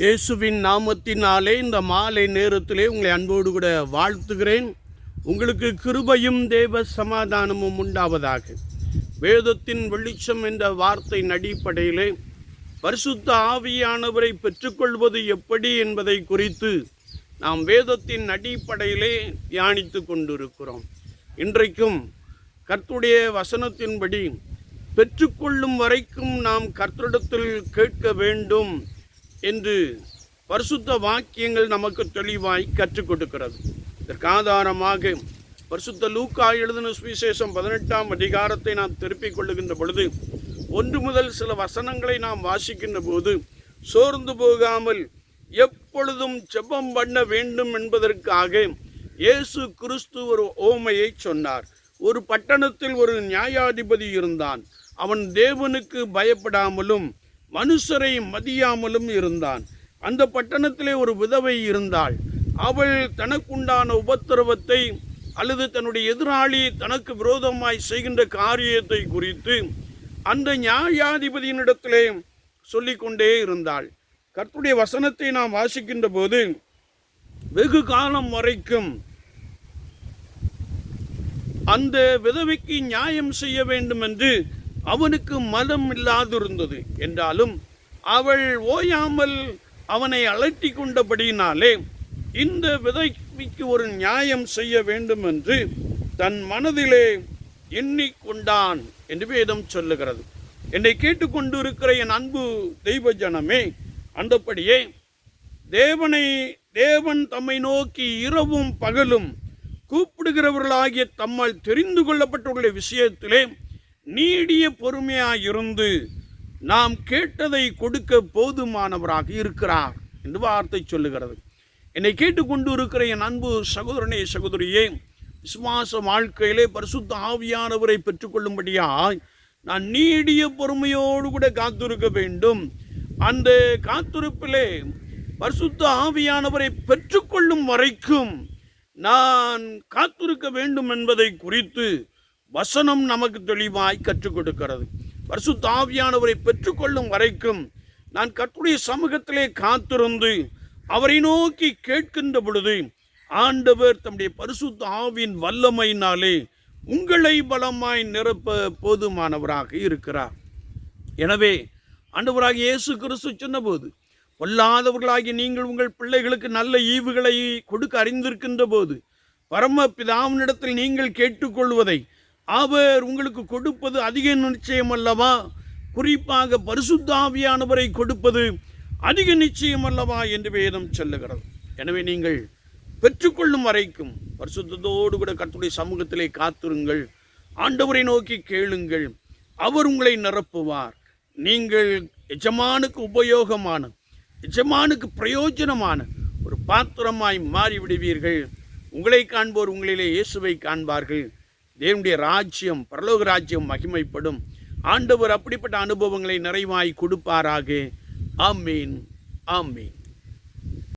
இயேசுவின் நாமத்தினாலே இந்த மாலை நேரத்திலே உங்களை அன்போடு கூட வாழ்த்துகிறேன். உங்களுக்கு கிருபையும் தேவ சமாதானமும் உண்டாவதாக. வேதத்தின் வெளிச்சம் என்ற வார்த்தையின் அடிப்படையிலே பரிசுத்த ஆவியானவரை பெற்றுக்கொள்வது எப்படி என்பதை குறித்து நாம் வேதத்தின் அடிப்படையிலே தியானித்து கொண்டிருக்கிறோம். இன்றைக்கும் கர்த்துடைய வசனத்தின்படி பெற்றுக்கொள்ளும் வரைக்கும் நாம் கர்த்தரிடத்தில் கேட்க வேண்டும். என்று பரிசுத்த வாக்கியங்கள் நமக்கு தெளிவாய் கற்றுக் கொடுக்கிறது. இதற்கு ஆதாரமாக பரிசுத்த லூக்கா எழுதின சுவிசேஷம் பதினெட்டாம் அதிகாரத்தை நாம் திருப்பிக் கொள்ளுகின்ற பொழுது ஒன்று முதல் சில வசனங்களை நாம் வாசிக்கின்ற போது சோர்ந்து போகாமல் எப்பொழுதும் செப்பம் பண்ண வேண்டும் என்பதற்காக இயேசு கிறிஸ்து ஒரு ஓமையை சொன்னார். ஒரு பட்டணத்தில் ஒரு நியாயாதிபதி இருந்தான். அவன் தேவனுக்கு பயப்படாமலும் மனுஷரை மதியாமலும் இருந்தான். அந்த பட்டணத்திலே ஒரு விதவை இருந்தாள். அவள் தனக்குண்டான உபத்திரவத்தை அல்லது தன்னுடைய எதிராளி தனக்கு விரோதமாய் செய்கின்ற காரியத்தை குறித்து அந்த நியாயாதிபதியினிடத்திலே சொல்லிக்கொண்டே இருந்தாள். கர்த்துடைய வசனத்தை நாம் வாசிக்கின்ற போது வெகு காலம் வரைக்கும் அந்த விதவைக்கு நியாயம் செய்ய வேண்டும் என்று அவனுக்கு மதம் இல்லாதிருந்தது என்றாலும் அவள் ஓயாமல் அவனை அலட்டி கொண்டபடியினாலே இந்த விதைக்கு ஒரு நியாயம் செய்ய வேண்டும் என்று தன் மனதிலே எண்ணிக்கொண்டான் என்று வேதம் சொல்லுகிறது. என்னை கேட்டுக்கொண்டு இருக்கிற என் அன்பு தெய்வ ஜனமே அந்தபடியே தேவனை தேவன் தம்மை நோக்கி இரவும் பகலும் கூப்பிடுகிறவர்களாகிய தம்மால் தெரிந்து கொள்ளப்பட்டுள்ள விஷயத்திலே நீடிய பொறுமையாக இருந்து நாம் கேட்டதை கொடுக்க போதுமானவராக இருக்கிறார் என்று வார்த்தை சொல்லுகிறது. என்னை கேட்டுக்கொண்டு இருக்கிற என் அன்பு சகோதரனே சகோதரியே விசுவாச வாழ்க்கையிலே பரிசுத்த ஆவியானவரை பெற்றுக்கொள்ளும்படியாய் நான் நீடிய பொறுமையோடு கூட காத்திருக்க வேண்டும். அந்த காத்திருப்பிலே பரிசுத்த ஆவியானவரை பெற்றுக்கொள்ளும் வரைக்கும் நான் காத்திருக்க வேண்டும் என்பதை குறித்து வசனம் நமக்கு தெளிவாய் கற்றுக் கொடுக்கிறது. பரிசு தாவியானவரை பெற்றுக்கொள்ளும் வரைக்கும் நான் கற்றுடைய சமூகத்திலே காத்திருந்து அவரை நோக்கி கேட்கின்ற பொழுது ஆண்டவர் தம்முடைய பரிசுத்த ஆவின் வல்லமையினாலே உங்களை பலமாய் நிரப்ப போதுமானவராக இருக்கிறார். எனவே ஆண்டவராக இயேசு கிறிஸ்து சொன்னபோது பொல்லாதவர்களாகிய நீங்கள் உங்கள் பிள்ளைகளுக்கு நல்ல ஈவுகளை கொடுக்க அறிந்திருக்கின்ற போது பரம பிதாவினிடத்தில் நீங்கள் கேட்டுக்கொள்வதை அவர் உங்களுக்கு கொடுப்பது அதிக நிச்சயம் அல்லவா? குறிப்பாக பரிசுத்தாவியானவரை கொடுப்பது அதிக நிச்சயம் அல்லவா என்று வேதம் சொல்லுகிறது. எனவே நீங்கள் பெற்றுக்கொள்ளும் வரைக்கும் பரிசுத்தோடு கூட கத்துடைய சமூகத்திலே காத்திருங்கள். ஆண்டவரை நோக்கி கேளுங்கள். அவர் உங்களை நிரப்புவார். நீங்கள் எஜமானுக்கு உபயோகமான எஜமானுக்கு பிரயோஜனமான ஒரு பாத்திரமாய் மாறிவிடுவீர்கள். உங்களை காண்போர் உங்களிலே இயேசுவை காண்பார்கள். தேவனுடைய ராஜ்யம் பரலோக ராஜ்யம் மகிமைப்படும். ஆண்டவர் அப்படிப்பட்ட அனுபவங்களை நிறைவாய் கொடுப்பாராக. ஆமீன். ஆமீன்.